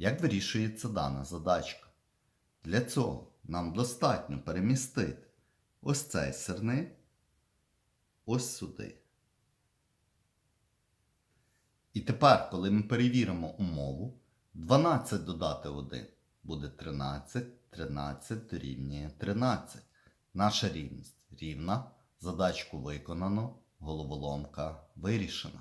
Як вирішується дана задачка? Для цього нам достатньо перемістити ось цей сирник ось сюди. І тепер, коли ми перевіримо умову, 12 додати 1 буде 13, 13 дорівнює 13. Наша рівність рівна, задачку виконано, головоломка вирішена.